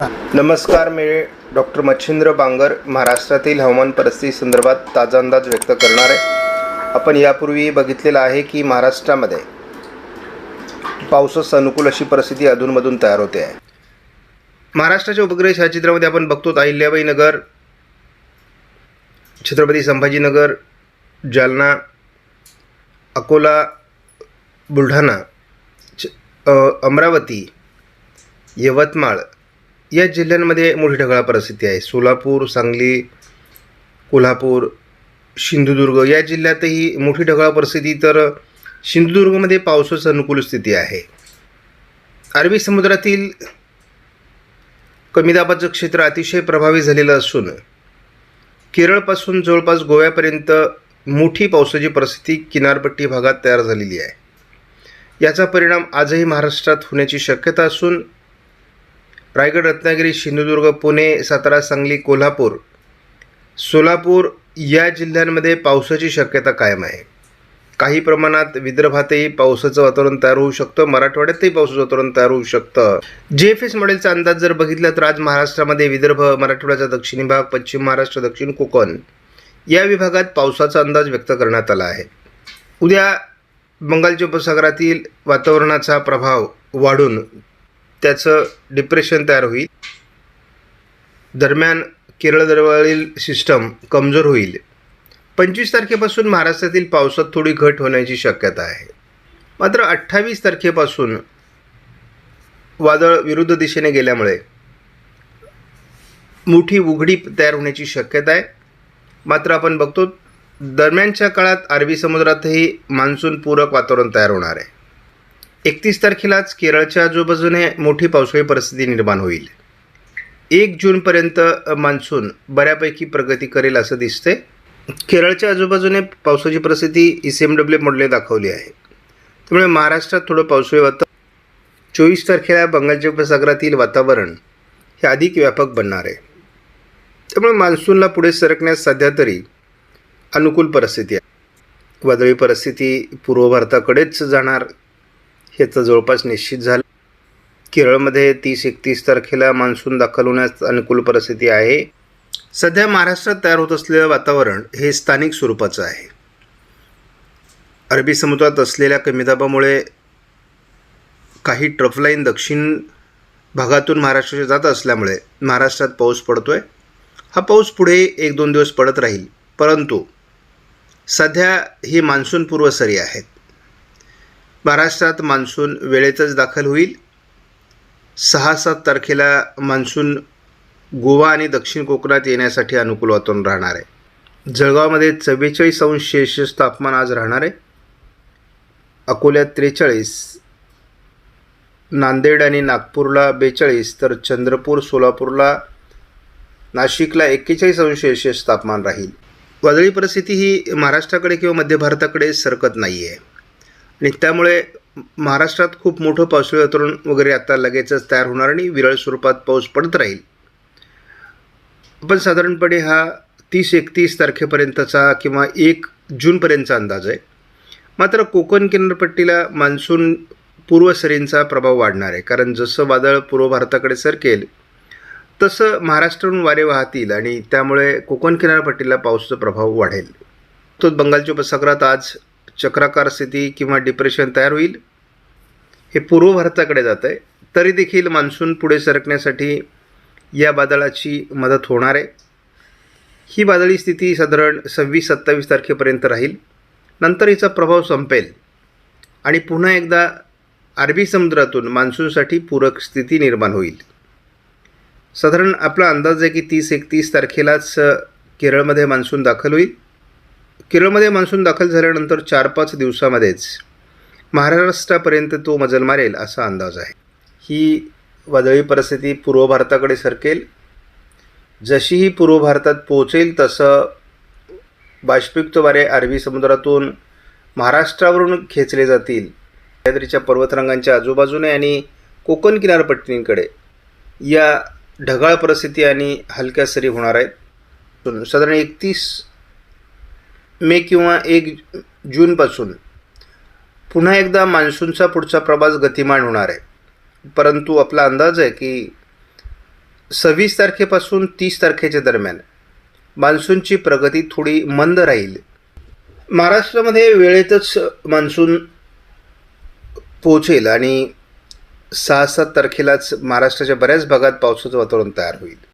नमस्कार मी डॉक्टर मच्छिंद्र बांगर महाराष्ट्रातील हवामान परिस्थिती संदर्भात ताजा अंदाज व्यक्त करणार आहे. आपण यापूर्वी बघितलेलं आहे की महाराष्ट्रामध्ये पावसास अनुकूल अशी परिस्थिती अधूनमधून तयार होते आहे. महाराष्ट्राच्या उपग्रह छायाचित्रामध्ये आपण बघतो अहिल्याबाई नगर छत्रपती संभाजीनगर जालना अकोला बुलढाणा अमरावती यवतमाळ या जिल्ह्यांमध्ये मोठी ढगाळ परिस्थिती आहे. सोलापूर सांगली कोल्हापूर सिंधुदुर्ग या जिल्ह्यातही मोठी ढगाळ परिस्थिती. तर सिंधुदुर्गमध्ये पावसाचं अनुकूल स्थिती आहे. अरबी समुद्रातील कमी दाबाचं क्षेत्र अतिशय प्रभावी झालेलं असून केरळपासून जवळपास गोव्यापर्यंत मोठी पावसाची परिस्थिती किनारपट्टी भागात तयार झालेली आहे. याचा परिणाम आजही महाराष्ट्रात होण्याची शक्यता असून रायगड रत्नागिरी सिंधुदुर्ग पुणे सातारा सांगली कोल्हापूर सोलापूर या जिल्ह्यांमध्ये पावसाची शक्यता कायम आहे. काही प्रमाणात विदर्भातही पावसाचं वातावरण तयार होऊ शकतं मराठवाड्यातही पावसाचं वातावरण तयार होऊ शकतं. जे एफ एस मॉडेलचा अंदाज जर बघितला तर आज महाराष्ट्रामध्ये विदर्भ मराठवाड्याचा दक्षिणी भाग पश्चिम महाराष्ट्र दक्षिण कोकण या विभागात पावसाचा अंदाज व्यक्त करण्यात आला आहे. उद्या बंगालच्या उपसागरातील वातावरणाचा प्रभाव वाढून त्याचं डिप्रेशन तयार होईल. दरम्यान केरळ दरवळील सिस्टम कमजोर होईल. पंचवीस तारखेपासून महाराष्ट्रातील पावसात थोडी घट होण्याची शक्यता आहे. मात्र अठ्ठावीस तारखेपासून वादळ विरुद्ध दिशेने गेल्यामुळे मोठी उघडी तयार होण्याची शक्यता आहे. मात्र आपण बघतो दरम्यानच्या काळात अरबी समुद्रातही मान्सून पूरक वातावरण तयार होणार आहे. एकतीस तारखेलाच केरळच्या आजूबाजूने मोठी पावसाळी परिस्थिती निर्माण होईल. एक जूनपर्यंत मान्सून बऱ्यापैकी प्रगती करेल असं दिसते केरळच्या आजूबाजूने पावसाची परिस्थिती ई सी एम डब्ल्यू मॉडेलने दाखवली आहे. त्यामुळे महाराष्ट्रात थोडं पावसाळी वातावरण चोवीस तारखेला बंगालच्या उपसागरातील वातावरण हे अधिक व्यापक बनणार आहे. त्यामुळे मान्सूनला पुढे सरकण्यास सध्या तरी अनुकूल परिस्थिती आहे. वादळी परिस्थिती पूर्व भारताकडेच जाणार हे तर जवळपास निश्चित झालं. केरळमध्ये तीस एकतीस तारखेला मान्सून दाखल होण्यास अनुकूल परिस्थिती आहे. सध्या महाराष्ट्रात तयार होत असलेलं वातावरण हे स्थानिक स्वरूपाचं आहे. अरबी समुद्रात असलेल्या कमी दाबामुळे काही ट्रफलाईन दक्षिण भागातून महाराष्ट्राच्या जात असल्यामुळे महाराष्ट्रात पाऊस पडतोय. हा पाऊस पुढे एक दोन दिवस पडत राहील. परंतु सध्या ही मान्सून पूर्वसरी आहेत. महाराष्ट्रात मान्सून वेळेतच दाखल होईल. सहा सात तारखेला मान्सून गोवा आणि दक्षिण कोकणात येण्यासाठी अनुकूल वातावरण राहणार आहे. जळगावमध्ये चव्वेचाळीस अंश सेल्सिअस तापमान आज राहणार आहे. अकोल्यात त्रेचाळीस नांदेड आणि नागपूरला बेचाळीस तर चंद्रपूर सोलापूरला नाशिकला एक्केचाळीस अंश सेल्सिअस तापमान राहील. वादळी परिस्थिती ही महाराष्ट्राकडे किंवा मध्य भारताकडे सरकत नाही आहे आणि त्यामुळे महाराष्ट्रात खूप मोठं पावसाळी वातावरण वगैरे आता लगेचच तयार होणार आणि विरळ स्वरूपात पाऊस पडत राहील. पण साधारणपणे हा तीस एकतीस तारखेपर्यंतचा किंवा एक जूनपर्यंतचा अंदाज आहे. मात्र कोकण किनारपट्टीला मान्सून पूर्वसरींचा प्रभाव वाढणार आहे. कारण जसं वादळ पूर्व भारताकडे सरकेल तसं महाराष्ट्रातून वारे वाहतील आणि त्यामुळे कोकण किनारपट्टीला पावसाचा प्रभाव वाढेल. तो बंगालच्या उपसागरात आज चक्राकार स्थिती किंवा डिप्रेशन तयार होईल हे पूर्व भारताकडे जात आहे तरी देखील मान्सून पुढे सरकण्यासाठी या वादळाची मदत होणार आहे. ही वादळी स्थिती साधारण सव्वीस सत्तावीस तारखेपर्यंत राहील. नंतर हिचा प्रभाव संपेल. आणि पुन्हा एकदा अरबी समुद्रातून मान्सूनसाठी पूरक स्थिती निर्माण होईल. साधारण आपला अंदाज आहे की तीस एकतीस तारखेलाच केरळमध्ये मान्सून दाखल होईल. केरळमध्ये मान्सून दाखल झाल्यानंतर चार पाच दिवसामध्येच महाराष्ट्रापर्यंत तो मजल मारेल असा अंदाज आहे. ही वादळी परिस्थिती पूर्व भारताकडे सरकेल. जशी ही पूर्व भारतात पोहोचेल तसं बाष्पयुक्त वारे अरबी समुद्रातून महाराष्ट्रावरून खेचले जातील. सह्याद्रीच्या पर्वतरांगांच्या आजूबाजूने आणि कोकण किनारपट्टींकडे या ढगाळ परिस्थिती आणि हलक्या सरी होणार आहेत. साधारण एकतीस मे किंवा एक जूनपासून पुन्हा एकदा मान्सूनचा पुढचा प्रवास गतिमान होणार आहे. परंतु आपला अंदाज आहे की सव्वीस तारखेपासून तीस तारखेच्या दरम्यान मान्सूनची प्रगती थोडी मंद राहील. महाराष्ट्रामध्ये वेळेतच मान्सून पोहोचेल आणि सहा सात तारखेलाच महाराष्ट्राच्या बऱ्याच भागात पावसाचं वातावरण तयार होईल.